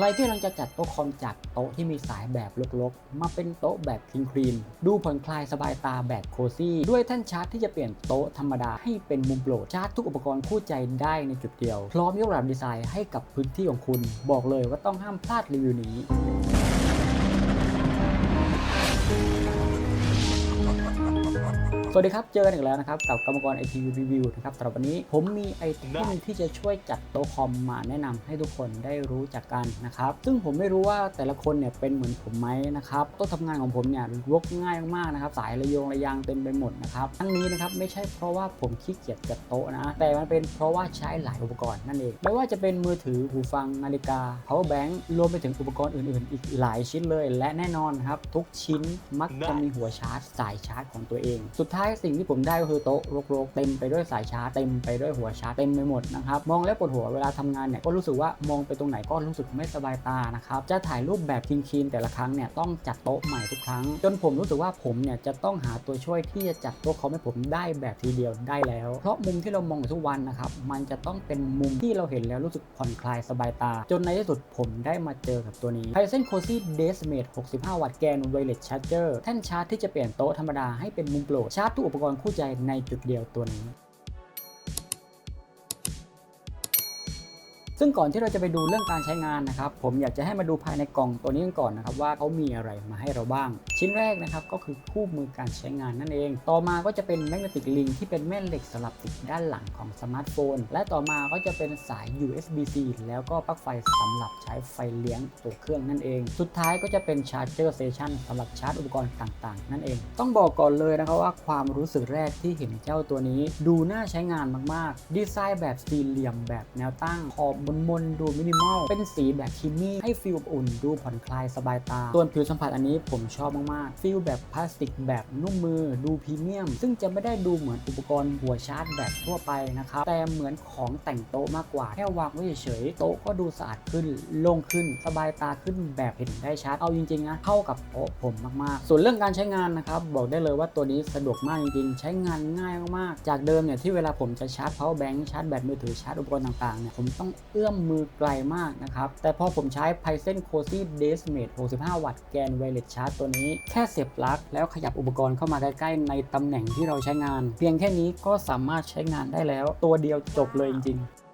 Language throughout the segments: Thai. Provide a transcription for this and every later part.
ใครที่กำลังจะจัดโต๊ะคอมจากโต๊ะที่มีสายแบบลกๆ มาเป็นโต๊ะแบบคลีนคลีนดูผ่อนคลายสบายตาแบบโคซี่ ด้วยแท่านชาร์จที่จะเปลี่ยนโต๊ะธรรมดาให้เป็นมุมโปรดชาร์จทุกอุปกรณ์คู่ใจได้ในจุดเดียว พร้อมยกระดับดีไซน์ให้กับพื้นที่ของคุณ บอกเลยว่าต้องห้ามพลาดรีวิวนี้ วัสดีครับ เจอกันอีกแล้วนะครับ กับกรรมกรไอทีรีวิวนะครับสำหรับวันนี้ผมมีไอเทมที่จะช่วยจัดโต๊ะคอมมาแนะนำให้ทุกคนได้รู้จักกันนะครับ ซึ่งผมไม่รู้ว่าแต่ละคนเนี่ยเป็นเหมือนผมไหมนะครับโต๊ะทำงานของผมเนี่ยรกง่ายมากๆนะครับ สายระยงระยางเต็มไปหมดนะครับทั้งนี้นะครับไม่ใช่เพราะว่าผมขี้เกียจจัดโต๊ะนะ แต่มันเป็นเพราะว่าใช้หลายอุปกรณ์นั่นเอง ไม่ว่าจะเป็นมือถือหูฟังนาฬิกา power bank รวมไปถึงอุปกรณ์อื่นๆ อีกหลายชิ้นเลย และแน่นอนครับทุกชิ้นมักจะมีหัวชาร์จสายชาร์จของตัวเอง สุดท้ายสิ่งที่ผมได้ก็คือโต๊ะรกๆเต็มไปด้วยสายชาร์จเต็มไปด้วยหัวชาร์จเต็มไปหมดนะครับมองแล้วปวดหัวเวลาทำงานเนี่ยก็รู้สึกว่ามองไปตรงไหนก็รู้สึกไม่สบายตานะครับจะถ่ายรูปแบบคลีนๆแต่ละครั้งเนี่ยต้องจัดโต๊ะใหม่ทุกครั้ง จนผมรู้สึกว่าผมเนี่ยจะต้องหาตัวช่วยที่จะจัดโต๊ะคอมให้ผมได้แบบทีเดียวได้แล้ว เพราะมุมที่เรามองทุกวันนะครับมันจะต้องเป็นมุมที่เราเห็นแล้วรู้สึกผ่อนคลายสบายตา จนในที่สุดผมได้มาเจอกับตัวนี้ Ryzen Cozy Decimate 65 วัตต์แกน Wireless Charger แท่นชาร์จที่จะเปลี่ยนโต๊ะธรรมดาให้เป็นมุมโปรดชาร์จทุกอุปกรณ์คู่ใจในจุดเดียวตัวนี้ ซึ่งก่อนที่เราจะไปดูเรื่องการใช้งานนะครับ ผมอยากจะให้มาดูภายในกล่องตัวนี้กันก่อนนะครับว่าเขามีอะไรมาให้เราบ้าง ชิ้นแรกนะครับก็คือคู่มือการใช้งานนั่นเอง ต่อมาก็จะเป็นแมกเนติกลิงที่เป็นแม่เหล็กสลับติดด้านหลังของสมาร์ทโฟน และต่อมาก็จะเป็นสาย USB-C แล้วก็ปลั๊กไฟสำหรับใช้ไฟเลี้ยงตัวเครื่องนั่นเอง สุดท้ายก็จะเป็นชาร์จเจอร์เตชันสำหรับชาร์จอุปกรณ์ต่างๆ นั่นเอง ต้องบอกก่อนเลยนะครับว่าความรู้สึกแรกที่เห็นเจ้าตัวนี้ ดูน่าใช้งานมากๆ ดีไซน์แบบสี่เหลี่ยมแบบแนวตั้งขอบบนๆดูมินิมอล เป็นสีแบบคิมมี่ ให้ฟีลอุ่น ดูผ่อนคลายสบายตา ส่วนผิวสัมผัสอันนี้ผมชอบมากๆฟีลแบบพลาสติกแบบนุ่มมือ ดูพรีเมียม ซึ่งจะไม่ได้ดูเหมือนอุปกรณ์หัวชาร์จแบบทั่วไปนะครับ แต่เหมือนของแต่งโต๊ะมากกว่า แค่วางไว้เฉยๆ โต๊ะก็ดูสะอาดขึ้น โล่งขึ้น สบายตาขึ้นแบบเห็นได้ชัด เอาจริงๆนะ เข้ากับโต๊ะผมมากๆ ส่วนเรื่องการใช้งานนะครับ บอกได้เลยว่าตัวนี้สะดวกมากจริงๆ ใช้งานง่ายมากๆ จากเดิมเนี่ยที่เวลาผมจะชาร์จ power bank ชาร์จแบตมือถือชาร์จอุปกรณ์ต่างๆเนี่ย ผมต้องอื้อมมือไกลมากนะครับ แต่พอผมใช้ Python Cozy Desmate 65 วัตต์แกน Wireless Charge ตัวนี้ แค่เสียบปลั๊กแล้วขยับอุปกรณ์เข้ามาใกล้ๆ ในตำแหน่งที่เราใช้งาน เพียงแค่นี้ก็สามารถใช้งานได้แล้ว ตัวเดียวจบเลยจริงๆ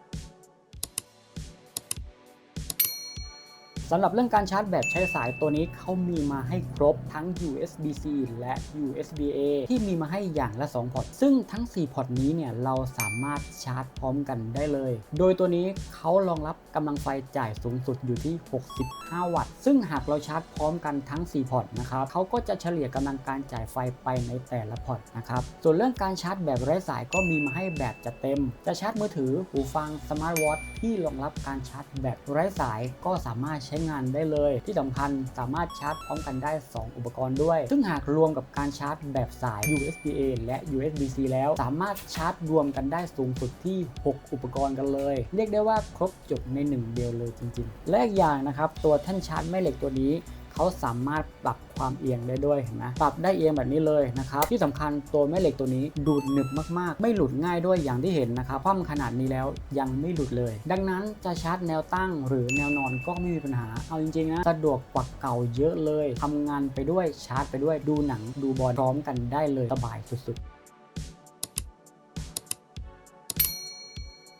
สำหรับเรื่องการชาร์จแบตใช้สายตัวนี้เขามีมาให้ครบทั้ง USB-C และ USB-A ที่มีมาให้อย่างละ 2 พอร์ต ซึ่งทั้ง 4 พอร์ตนี้เนี่ยเราสามารถชาร์จพร้อมกันได้เลย โดยตัวนี้เขารองรับกำลังไฟจ่ายสูงสุดอยู่ที่ 65 วัตต์ ซึ่งหากเราชาร์จพร้อมกันทั้ง 4 พอร์ตนะครับเขาก็จะเฉลี่ยกำลังการจ่ายไฟไปในแต่ละพอร์ตนะครับ ส่วนเรื่องการชาร์จแบบไร้สายก็มีมาให้แบบจัดเต็ม จะชาร์จมือถือ หูฟัง สมาร์ทวอทที่รองรับการชาร์จแบบไร้สายก็สามารถใช้งานได้เลย ที่สำคัญสามารถชาร์จพร้อมกันได้ 2 อุปกรณ์ด้วย ซึ่งหากรวมกับการชาร์จแบบสาย USB-A และ USB-C แล้ว สามารถชาร์จรวมกันได้สูงสุดที่ 6 อุปกรณ์กันเลย เรียกได้ว่าครบจบใน 1 เดียวเลยจริง ๆ และอีกอย่างนะครับตัวแท่นชาร์จแม่เหล็กตัวนี้ เขาสามารถปรับความเอียงได้ด้วยเห็นไหมปรับได้เอียงแบบนี้เลยนะครับที่สำคัญตัวแม่เหล็กตัวนี้ดูดหนึบมากๆ ไม่หลุดง่ายด้วยอย่างที่เห็นนะครับคว่ำขนาดนี้แล้วยังไม่หลุดเลย ดังนั้นจะชาร์จแนวตั้งหรือแนวนอนก็ไม่มีปัญหาเอาจริงๆนะสะดวกกว่าเก่าเยอะเลยทำงานไปด้วยชาร์จไปด้วยดูหนังดูบอลพร้อมกันได้เลยสบายสุดๆ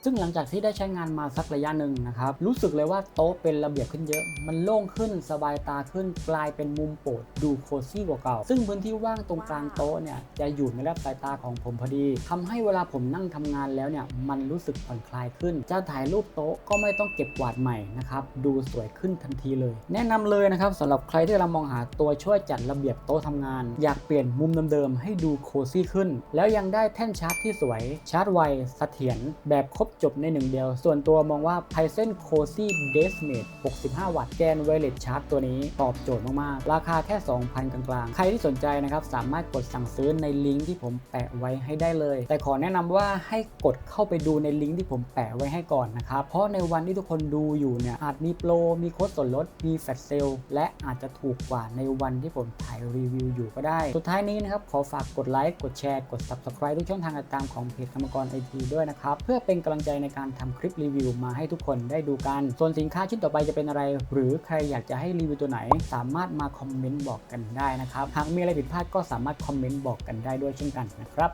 ซึ่งหลังจากที่ได้ใช้งานมาสักระยะหนึ่งนะครับ รู้สึกเลยว่าโต๊ะเป็นระเบียบขึ้นเยอะ มันโล่งขึ้นสบายตาขึ้นกลายเป็นมุมโปรดดูโคซี่กว่าเก่า ซึ่งพื้นที่ว่างตรงกลางโต๊ะเนี่ยจะอยู่ในระดับสายตาของผมพอดีทำให้เวลาผมนั่งทำงานแล้วเนี่ยมันรู้สึกผ่อนคลายขึ้น จะถ่ายรูปโต๊ะก็ไม่ต้องเก็บกวาดใหม่นะครับดูสวยขึ้นทันทีเลย แนะนำเลยนะครับสำหรับใครที่กำลังมองหาตัวช่วยจัดระเบียบโต๊ะทำงาน อยากเปลี่ยนมุมเดิมๆให้ดูโคซี่ขึ้น แล้วยังได้แท่นชาร์จที่สวยชาร์จไวเสถียรแบบครบจบในหนึ่งเดียว ส่วนตัวมองว่า Ryzen Cozy Decimate 65 วัตต์แกน Wireless Charge ตัวนี้ตอบโจทย์มากๆ ราคาแค่ 2,000 กลางๆ ใครที่สนใจนะครับ สามารถกดสั่งซื้อในลิงก์ที่ผมแปะไว้ให้ได้เลย แต่ขอแนะนำว่าให้กดเข้าไปดูในลิงก์ที่ผมแปะไว้ให้ก่อนนะครับ เพราะในวันที่ทุกคนดูอยู่เนี่ยอาจมีโปร มีโค้ดส่วนลด มีแฟลชเซลและอาจจะถูกกว่าในวันที่ผมถ่ายรีวิวอยู่ก็ได้ สุดท้ายนี้นะครับขอฝากกดไลค์ กดแชร์ กด subscribe ทุกช่องทางติดตามของเพจกรรมกรไอทีด้วยนะครับ เพื่อเป็นกำลังใจในการทำคลิปรีวิวมาให้ทุกคนได้ดูกัน ส่วนสินค้าชิ้นต่อไปจะเป็นอะไร หรือใครอยากจะให้รีวิวตัวไหน สามารถมาคอมเมนต์บอกกันได้นะครับ หากมีอะไรผิดพลาดก็สามารถคอมเมนต์บอกกันได้ด้วยเช่นกันนะครับ